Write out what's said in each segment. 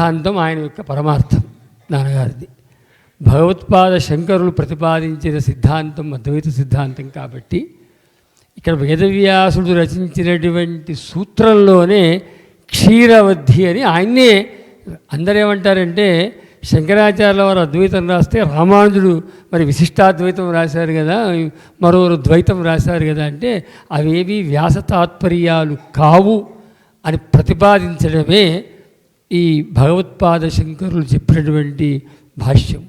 సిద్ధాంతం ఆయన యొక్క పరమార్థం నాన్నగారిది. భగవత్పాద శంకరులు ప్రతిపాదించిన సిద్ధాంతం అద్వైత సిద్ధాంతం కాబట్టి ఇక్కడ వేదవ్యాసుడు రచించినటువంటి సూత్రంలోనే క్షీరవద్ధి అని ఆయన్నే అందరేమంటారంటే శంకరాచార్యుల వారు అద్వైతం రాస్తే రామానుజుడు మరి విశిష్టాద్వైతం రాశారు కదా మరోరు ద్వైతం రాశారు కదా అంటే అవేవి వ్యాస తాత్పర్యాలు కావు అని ప్రతిపాదించడమే ఈ భగవత్పాద శంకరులు చెప్పినటువంటి భాష్యం.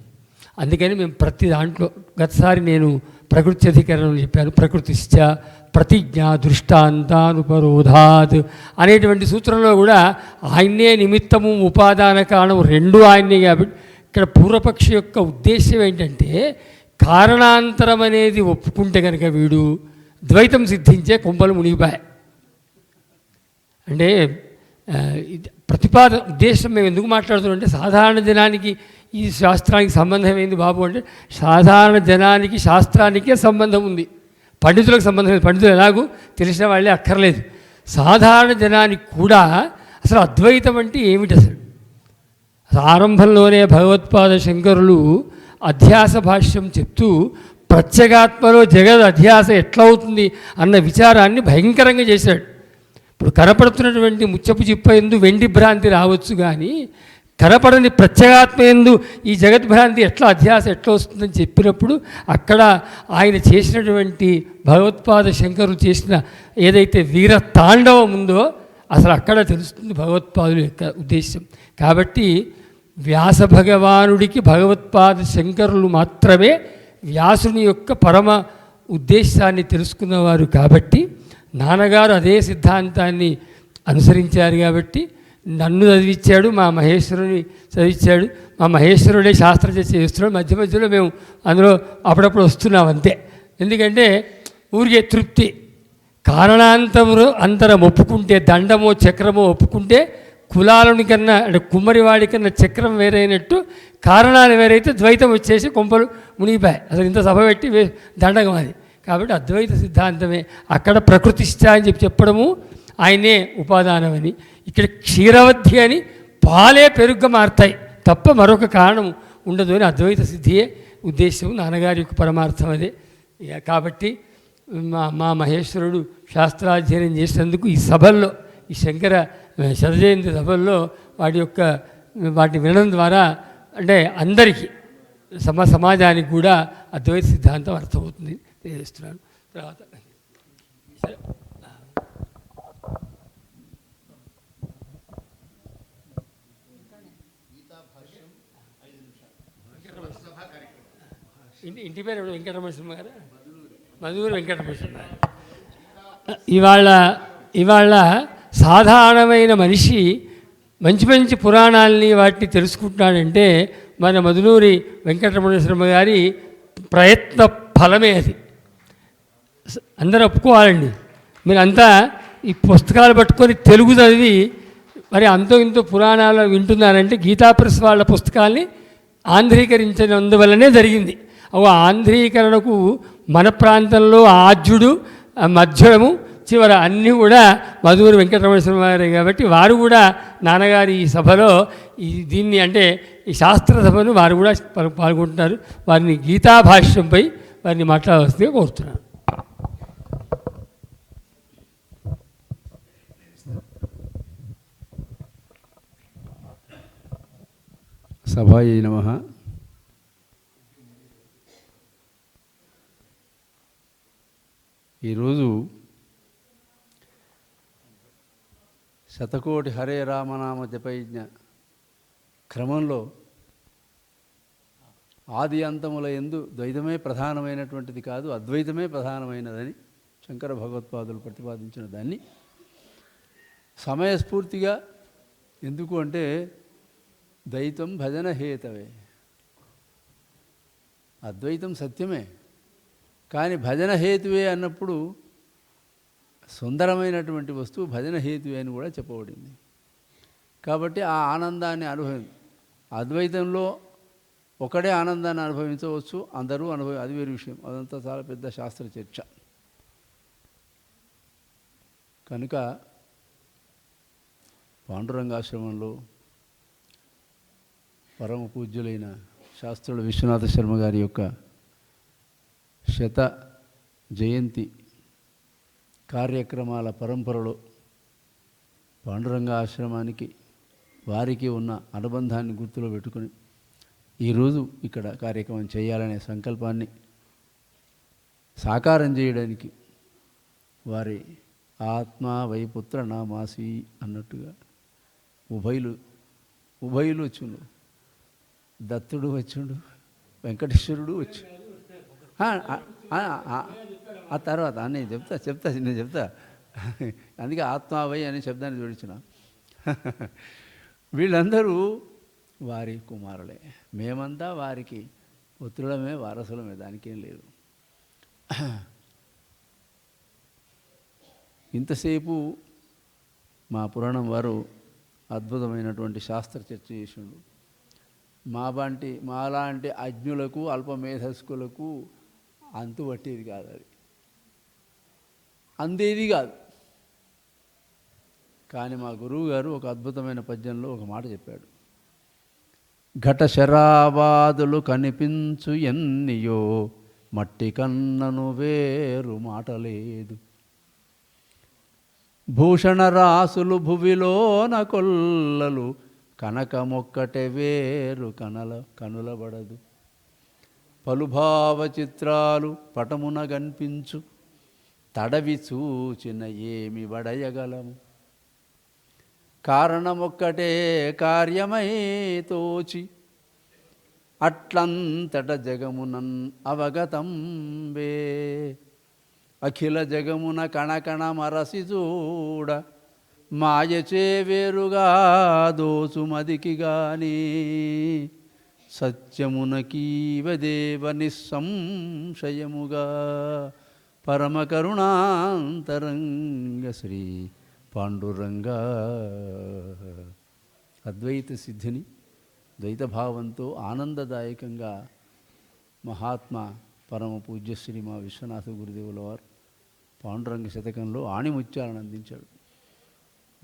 అందుకని మేము ప్రతి దాంట్లో గతసారి నేను ప్రకృతి అధికరణం చెప్పాను ప్రకృతిశ్చ ప్రతిజ్ఞ దృష్టాంతానుపరోధాత్ అనేటువంటి సూత్రంలో కూడా ఆయన్నే నిమిత్తము ఉపాదాన కారణం రెండు ఆయన్నే కాబట్టి ఇక్కడ పూర్వపక్షి యొక్క ఉద్దేశం ఏంటంటే కారణాంతరం అనేది ఒప్పుకుంటే కనుక వీడు ద్వైతం సిద్ధించే కొంపలు మునిగిపాయి అంటే ప్రతిపాద ఉద్దేశం మేము ఎందుకు మాట్లాడుతున్నాం అంటే సాధారణ జనానికి ఈ శాస్త్రానికి సంబంధం ఏంది బాబు అంటే సాధారణ జనానికి శాస్త్రానికే సంబంధం ఉంది. పండితులకు సంబంధం లేదు. పండితులు ఎలాగూ తెలిసిన వాళ్ళే అక్కర్లేదు. సాధారణ జనానికి కూడా అసలు అద్వైతం అంటే ఏమిటి అసలు? ఆరంభంలోనే భగవత్పాద శంకరులు అధ్యాస భాష్యం చెప్తూ ప్రత్యేగాత్మలో జగద్ అధ్యాస ఎట్లా అవుతుంది అన్న విచారాన్ని భయంకరంగా చేశాడు. ఇప్పుడు కనపడుతున్నటువంటి ముచ్చపు చిప్ప ఎందు వెండి భ్రాంతి రావచ్చు కానీ కనపడని ప్రత్యేగాత్మ ఎందు ఈ జగద్భ్రాంతి ఎట్లా అధ్యాస ఎట్లా వస్తుందని చెప్పినప్పుడు అక్కడ ఆయన చేసినటువంటి భగవత్పాద శంకరులు చేసిన ఏదైతే వీర తాండవం ఉందో అసలు అక్కడ తెలుస్తుంది భగవత్పాదుల యొక్క ఉద్దేశం. కాబట్టి వ్యాస భగవానుడికి భగవత్పాద శంకరులు మాత్రమే వ్యాసుని యొక్క పరమ ఉద్దేశాన్ని తెలుసుకున్నవారు కాబట్టి నాన్నగారు అదే సిద్ధాంతాన్ని అనుసరించారు కాబట్టి నన్ను చదివించాడు మా మహేశ్వరుని చదివించాడు మా మహేశ్వరుడే శాస్త్రజ్ఞ చేస్తున్నాడు మధ్య మధ్యలో మేము అందులో అప్పుడప్పుడు వస్తున్నాం అంతే. ఎందుకంటే ఊరికే తృప్తి. కారణాంతములు అంతరం ఒప్పుకుంటే దండమో చక్రమో ఒప్పుకుంటే కులాలని కన్నా అంటే కుమ్మరివాడి కన్నా చక్రం వేరైనట్టు కారణాలు వేరైతే ద్వైతం వచ్చేసి కొంపలు మునిగిపోయాయి. అసలు ఇంత సభ పెట్టి దండగం అది. కాబట్టి అద్వైత సిద్ధాంతమే అక్కడ ప్రకృతిష్ట అని చెప్పి చెప్పడము ఆయనే ఉపాదానమని ఇక్కడ క్షీరవద్ధి అని పాలే పెరుగ్గా మారుతాయి. తప్ప మరొక కారణం ఉండదు అని అద్వైత సిద్ధియే ఉద్దేశం. నాన్నగారి యొక్క పరమార్థం అదే. కాబట్టి మా మా మహేశ్వరుడు శాస్త్రాధ్యయనం చేసినందుకు ఈ సభల్లో ఈ శంకర శతజయంతి సభల్లో వాటి యొక్క వాటిని వినడం ద్వారా అంటే అందరికీ సమ సమాజానికి కూడా అద్వైత సిద్ధాంతం అర్థమవుతుంది. తెలియజేస్తున్నాను తర్వాత సరే. ఇంటి ఇంటి పేరు ఎవరు? వెంకటరమణ గారు మధురు వెంకటరమణ గారు. ఇవాళ ఇవాళ సాధారణమైన మనిషి మంచి మంచి పురాణాలని వాటిని తెలుసుకుంటున్నాడంటే మన మధునూరి వెంకటరమణ శర్మ గారి ప్రయత్న ఫలమే అది అందరూ ఒప్పుకోవాలండి. మీరంతా ఈ పుస్తకాలు పట్టుకొని తెలుగు చదివి మరి అంతో ఇంతో పురాణాలు వింటున్నారంటే గీతాప్రెస్ వాళ్ళ పుస్తకాల్ని ఆంధ్రీకరించినందువల్లనే జరిగింది. అవి ఆంధ్రీకరణకు మన ప్రాంతంలో ఆద్యుడు మధ్యము చివర అన్నీ కూడా మధువురు వెంకటరమణ శర్మ గారే కాబట్టి వారు కూడా నాన్నగారి ఈ సభలో ఈ దీన్ని అంటే ఈ శాస్త్ర సభను వారు కూడా పాల్- పాల్గొంటున్నారు. వారిని గీతా భాష్యంపై వారిని మాట్లాడవలసిందిగా కోరుతున్నాను. సభాయ నమ. ఈరోజు శతకోటి హరే రామనామ జపయజ్ఞ క్రమంలో ఆది అంతముల ఎందు ద్వైతమే ప్రధానమైనటువంటిది కాదు అద్వైతమే ప్రధానమైనదని శంకర భగవత్పాదులు ప్రతిపాదించిన దాన్ని సమయస్ఫూర్తిగా ఎందుకు అంటే ద్వైతం భజన హేతవే. అద్వైతం సత్యమే. కానీ భజన హేతువే అన్నప్పుడు సుందరమైనటువంటి వస్తువు భజన హేతువే అని కూడా చెప్పబడింది. కాబట్టి ఆ ఆనందాన్ని అనుభవం అద్వైతంలో ఒకడే ఆనందాన్ని అనుభవించవచ్చు అందరూ అనుభవి అది వేరు విషయం. అదంతా చాలా పెద్ద శాస్త్ర చర్చ. కనుక పాండురంగాశ్రమంలో పరమ పూజ్యులైన శాస్త్రుల విశ్వనాథ శర్మ గారి యొక్క శత జయంతి కార్యక్రమాల పరంపరలో పాండురంగ ఆశ్రమానికి వారికి ఉన్న అనుబంధాన్ని గుర్తులో పెట్టుకొని ఈరోజు ఇక్కడ కార్యక్రమం చేయాలనే సంకల్పాన్ని సాకారం చేయడానికి వారి ఆత్మ వైపుత్ర నామాసి అన్నట్టుగా ఉభయులు ఉభయులు వచ్చిండు దత్తుడు వచ్చిండు వెంకటేశ్వరుడు వచ్చి ఆ, తర్వాత నేను చెప్తా చెప్తా నేను చెప్తా. అందుకే ఆత్మావై అనే శబ్దాన్ని జోడించిన. వీళ్ళందరూ వారి కుమారులే. మేమంతా వారికి పుత్రులమే వారసులమే దానికేం లేదు. ఇంతసేపు మా పురాణం వారు అద్భుతమైనటువంటి శాస్త్ర చర్చ చేసిండు. మా వంటి మాలాంటి అజ్ఞులకు అల్పమేధస్కులకు అంతు పట్టేది కాదు అది. అందేది కాదు. కానీ మా గురువు గారు ఒక అద్భుతమైన పద్యంలో ఒక మాట చెప్పాడు. ఘట శరాబాదులు కనిపించు ఎన్నియో మట్టి కన్నను వేరు మాట లేదు. భూషణ రాసులు భువిలోన కొల్లలు కనకమొక్కటే వేరు కనల కనులబడదు. పలుభావ చిత్రాలు పటమున కనిపించు తడవి చూచిన ఏమి వడయగలము? కారణమొక్కటే కార్యమై తోచి అట్లంతట జగమునన్ అవగతంబే. అఖిల జగమున కణకణ మరసి చూడ మాయచే వేరుగా దోసుమదికి గాని. సత్యమునకీవదేవ నిస్సంశయముగా. పరమకరుణాంతరంగ శ్రీ పాండురంగ అద్వైత సిద్ధిని ద్వైత భావంతో ఆనందదాయకంగా మహాత్మ పరమ పూజ్యశ్రీ మా విశ్వనాథ గురుదేవుల వారు పాండురంగ శతకంలో ఆణిముత్యాలను అందించాడు.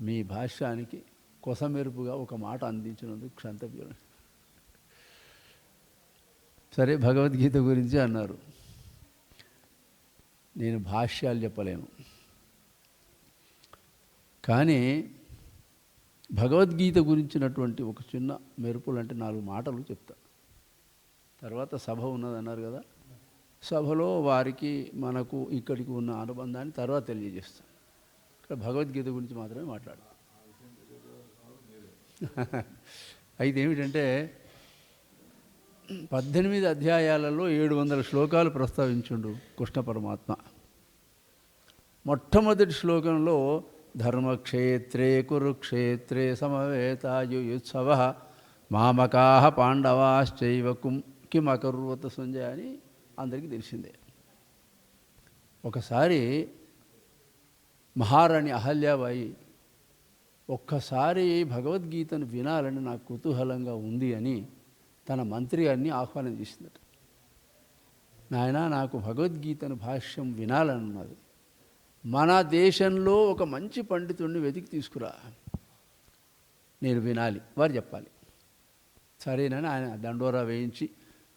మీ భాష్యానికి కొసమెరుపుగా ఒక మాట అందించినందుకు క్షంతవ్యులు. సరే భగవద్గీత గురించి అన్నారు. నేను భాష్యాలు చెప్పలేను. కానీ భగవద్గీత గురించినటువంటి ఒక చిన్న మెరుపులు అంటే నాలుగు మాటలు చెప్తా. తర్వాత సభ ఉన్నదన్నారు కదా? సభలో వారికి మనకు ఇక్కడికి ఉన్న అనుబంధాన్ని తర్వాత తెలియజేస్తాను ఇక్కడ భగవద్గీత గురించి మాత్రమే మాట్లాడు అయితే ఏమిటంటే పద్దెనిమిది అధ్యాయాలలో ఏడు వందల శ్లోకాలు ప్రస్తావించుండు కృష్ణ పరమాత్మ. మొట్టమొదటి శ్లోకంలో ధర్మక్షేత్రే కురుక్షేత్రే సమవేతాయుత్సవ మామకా పాండవాశ్చైవ కుం కిమకర్వత సంజయ అని అందరికీ తెలిసిందే. ఒకసారి మహారాణి అహల్యాబాయి ఒక్కసారి భగవద్గీతను వినాలని నాకు కుతూహలంగా ఉంది అని తన మంత్రి గారిని ఆహ్వానం చేసిందట. నాయన నాకు భగవద్గీతను భాష్యం వినాలన్నది. మన దేశంలో ఒక మంచి పండితుడిని వెతికి తీసుకురా. నేను వినాలి వారు చెప్పాలి. సరేనని ఆయన దండోరా వేయించి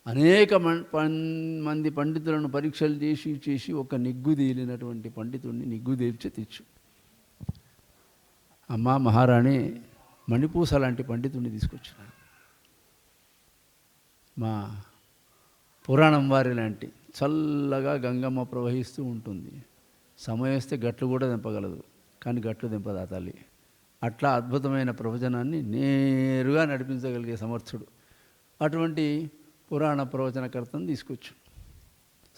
అనేక పం- మంది పండితులను పరీక్షలు చేసి చేసి ఒక నిగ్గుదీలినటువంటి పండితుడిని నిగ్గుదేల్చి తెచ్చు. అమ్మ మహారాణి మణిపూస లాంటి పండితుడిని తీసుకొచ్చినాడు మా పురాణం వారి లాంటి చల్లగా గంగమ్మ ప్రవహిస్తూ ఉంటుంది. సమయం వస్తే గట్లు కూడా దింపగలదు కానీ గట్లు దింపదు ఆ తల్లి? అట్లా అద్భుతమైన ప్రవచనాన్ని నేరుగా నడిపించగలిగే సమర్థుడు. అటువంటి పురాణ ప్రవచనకర్తను తీసుకొచ్చు.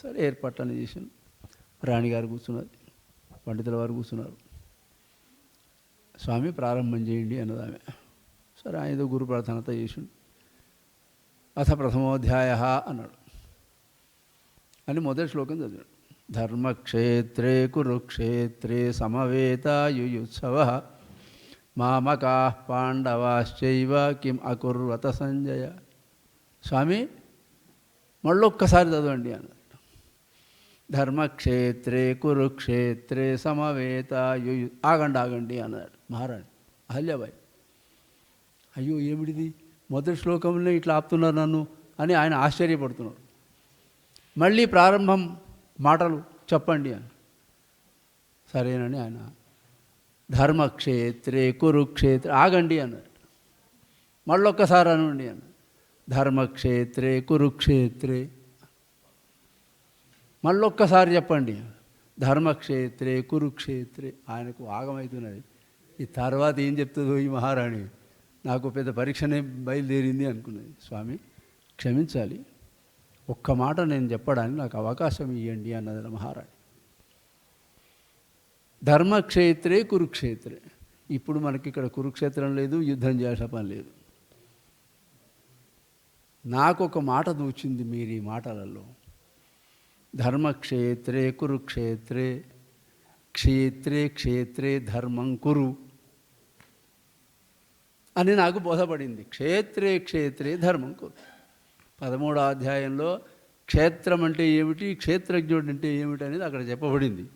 సరే ఏర్పాట్లన్నీ చేసాను రాణిగారు కూర్చున్నారు పండితుల వారు కూర్చున్నారు. స్వామి ప్రారంభం చేయండి అన్నది ఆమె. సరే ఆయన ఏదో గురు ప్రార్థనత చేసిండు. అథ ప్రథమోధ్యాయ అన్నాడు. అని మొదటి శ్లోకం చదివాడు. ధర్మక్షేత్రే కురుక్షేత్రే సమవేతాయుయుత్సవ. మామకా పాండవాశ్చైవ కిం అకుర్వత సంజయ. స్వామి మళ్ళొక్కసారి చదవండి అన్నాడు ధర్మక్షేత్రే కురుక్షేత్రే సమవేత ఆగండి ఆగండి అన్నాడు మహారాణి అహల్యాబాయి. అయ్యో ఏమిటిది? మొదటి శ్లోకంలో ఇట్లా ఆపుతున్నారు నన్ను అని ఆయన ఆశ్చర్యపడుతున్నారు. మళ్ళీ ప్రారంభం మాటలు చెప్పండి అని. సరేనని ఆయన. ధర్మక్షేత్రే కురుక్షేత్ర ఆగండి అన్నాడు. మళ్ళొక్కసారి అనండి అన్నాడు. ధర్మక్షేత్రే కురుక్షేత్రే. మళ్ళొక్కసారి చెప్పండి. ధర్మక్షేత్రే కురుక్షేత్రే. ఆయనకు ఆగమవుతున్నది ఈ తర్వాత ఏం చెప్తుందో ఈ మహారాణి. నాకు పెద్ద పరీక్షనే బయలుదేరింది అనుకున్నది. స్వామి క్షమించాలి. ఒక్క మాట నేను చెప్పడానికి నాకు అవకాశం ఇవ్వండి అన్నది మహారాణి. ధర్మక్షేత్రే కురుక్షేత్రే. ఇప్పుడు మనకి ఇక్కడ కురుక్షేత్రం లేదు యుద్ధం చేసే పని లేదు. నాకు ఒక మాట దూచింది మీరు ఈ మాటలలో. ధర్మక్షేత్రే కురుక్షేత్రే క్షేత్రే క్షేత్రే ధర్మం కురు అని నాకు బోధపడింది. క్షేత్రే క్షేత్రే ధర్మం కురు. పదమూడో అధ్యాయంలో క్షేత్రం అంటే ఏమిటి క్షేత్రజ్ఞుడు అంటే ఏమిటి అనేది అక్కడ చెప్పబడింది.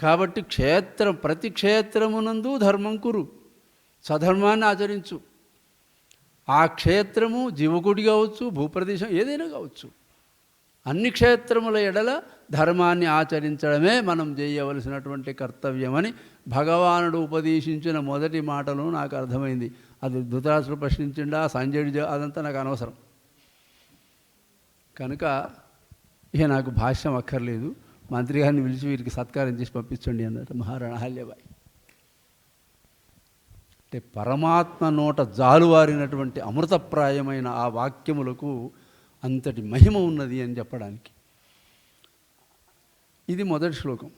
కాబట్టి క్షేత్రం ప్రతి క్షేత్రమునందు ధర్మం కురు. సధర్మాన్ని ఆచరించు. ఆ క్షేత్రము జీవకుడి కావచ్చు భూప్రదేశం ఏదైనా కావచ్చు. అన్ని క్షేత్రముల ఎడల ధర్మాన్ని ఆచరించడమే మనం చేయవలసినటువంటి కర్తవ్యమని భగవానుడు ఉపదేశించిన మొదటి మాటలు నాకు అర్థమైంది. అది ధృతరాష్ట్రుడు ప్రశ్నించిండా సంజయుడు అదంతా నాకు అనవసరం. కనుక ఇక నాకు భాష్యం అక్కర్లేదు. మంత్రి గారిని పిలిచి వీరికి సత్కారం చేసి పంపించండి అన్నట్టు మహారాణా అహల్యబాయి అంటే పరమాత్మ నోట జాలువారినటువంటి అమృతప్రాయమైన ఆ వాక్యములకు అంతటి మహిమ ఉన్నది అని చెప్పడానికి. ఇది మొదటి శ్లోకం.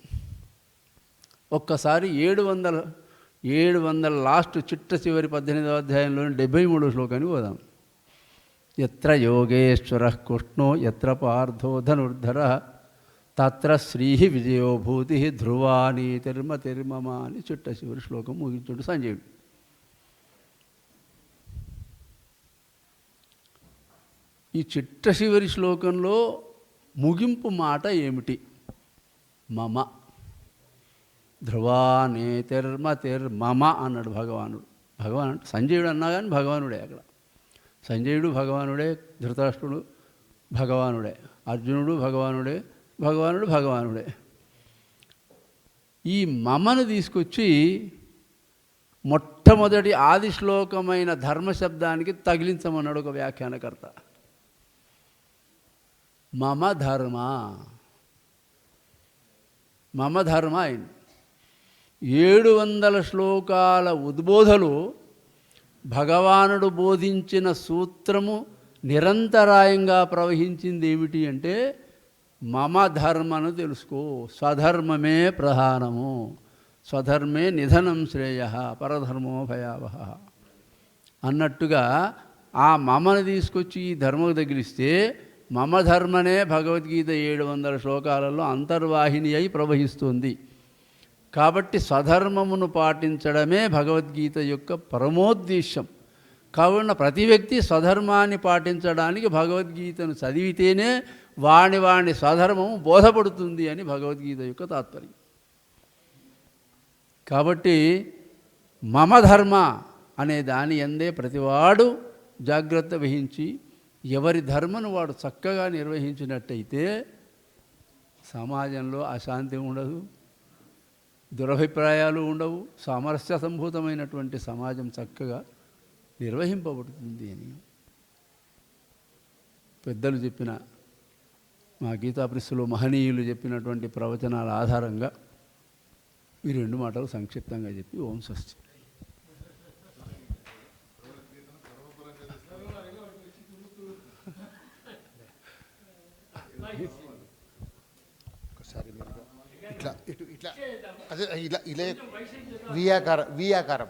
ఒక్కసారి ఏడు వందల ఏడు వందల లాస్ట్ చిట్ట చివరి పద్దెనిమిదవ అధ్యాయంలోని డెబ్బై మూడో శ్లోకానికి పోదాం. ఎత్ర యోగేశ్వర కృష్ణో ఎత్ర పార్థో ధనుర్ధర తత్ర శ్రీ విజయోభూతి ధ్రువాని తిర్మ తిర్మమ అని చిట్ట చివరి శ్లోకం ముగించుడు సంజయుడు. ఈ చిట్ట చివరి శ్లోకంలో ముగింపు మాట ఏమిటి? మమ. ధ్రువానేతిర్మతిర్మమ అన్నాడు భగవానుడు. భగవాన్ సంజయుడు అన్నా కానీ భగవానుడే అక్కడ. సంజయుడు భగవానుడే ధృతరాష్ట్రుడు భగవానుడే అర్జునుడు భగవానుడే భగవానుడు భగవానుడే. ఈ మమను తీసుకొచ్చి మొట్టమొదటి ఆది శ్లోకమైన ధర్మశబ్దానికి తగిలించమన్నాడు ఒక వ్యాఖ్యానకర్త. మమ ధర్మ. మమ ధర్మ అయింది. ఏడు వందల శ్లోకాల ఉద్బోధలు భగవానుడు బోధించిన సూత్రము నిరంతరాయంగా ప్రవహించింది ఏమిటి అంటే మమ ధర్మను తెలుసుకో. స్వధర్మమే ప్రధానము. స్వధర్మే నిధనం శ్రేయ పరధర్మో భయావహ. అన్నట్టుగా ఆ మమను తీసుకొచ్చి ఈ ధర్మకు తగిలిస్తే మమ ధర్మనే భగవద్గీత ఏడు వందల శ్లోకాలలో అంతర్వాహిని అయి ప్రవహిస్తుంది. కాబట్టి స్వధర్మమును పాటించడమే భగవద్గీత యొక్క పరమోద్దేశ్యం. కావున ప్రతి వ్యక్తి స్వధర్మాన్ని పాటించడానికి భగవద్గీతను చదివితేనే వాణి వాణి స్వధర్మము బోధపడుతుంది అని భగవద్గీత యొక్క తాత్పర్యం. కాబట్టి మమ ధర్మ అనే దాని ఎందే ప్రతివాడు జాగ్రత్త వహించి ఎవరి ధర్మను వాడు చక్కగా నిర్వహించినట్టయితే సమాజంలో అశాంతి ఉండదు దురభిప్రాయాలు ఉండవు సామరస్య సంభూతమైనటువంటి సమాజం చక్కగా నిర్వహింపబడుతుంది అని. పెద్దలు చెప్పిన మా గీతాప్రిస్సులో మహనీయులు చెప్పినటువంటి ప్రవచనాల ఆధారంగా ఈ రెండు మాటలు సంక్షిప్తంగా చెప్పి ఓం స్వస్తి. ఒకసారి ఇట్లా ఇటు ఇట్లా అదే ఇలా ఇలా వియాకారం వియాకారం.